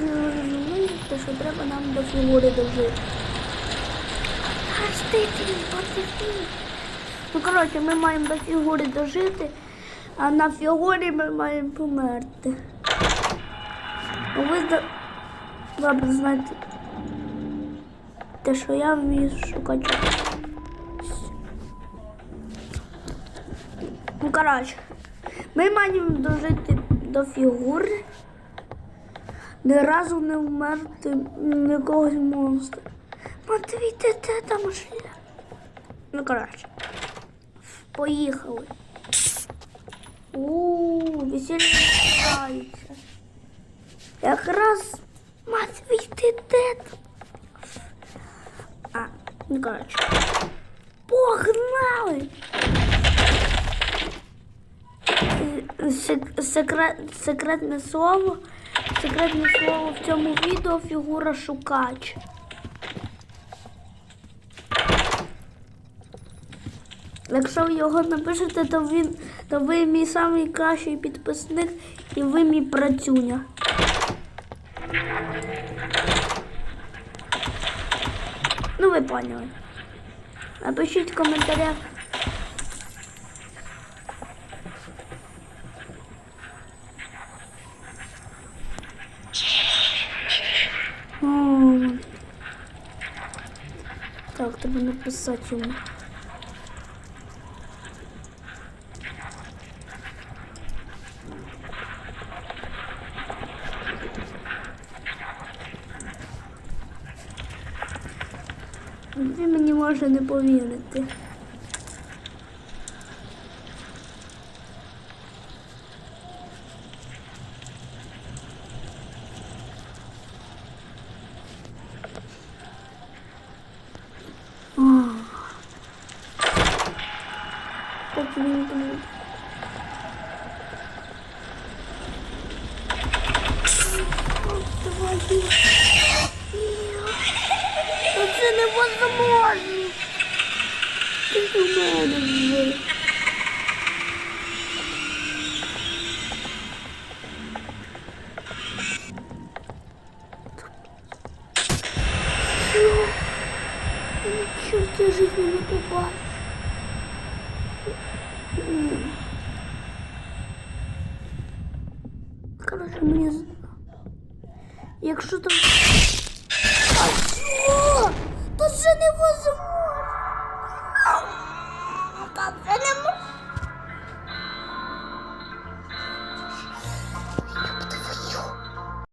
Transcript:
Добре. Ну, те, що треба нам до фігури дожити. Ну, коротше, ми маємо до фігури дожити, а на фігурі ми маємо померти. Ну, Ви до... добре знаєте, те, що я вмію шукати. Ну, коротше, ми маємо дожити до фігури, ні разу не вмерти якогось монстра. Матвійте, де там шлях? Ну, коротше, поїхали. Ууу, весілля починається. Якраз Матвій, ти де? А, ну, коротше. Погнали! Сек- секрет, секретне слово. Секретне слово в цьому відео фігура шукач. Якщо ви його напишете, то він то ви мій найкращий підписник і ви мій працюня. Ну ви поняли. Напишіть в коментарях. Так, треба написати йому. Він мені може не повірити. Думає. Ох, твою. Та Це невозможно. Ти у мене вже. Що? Я житті не побачу. Коротше, мені... Якщо там... А що?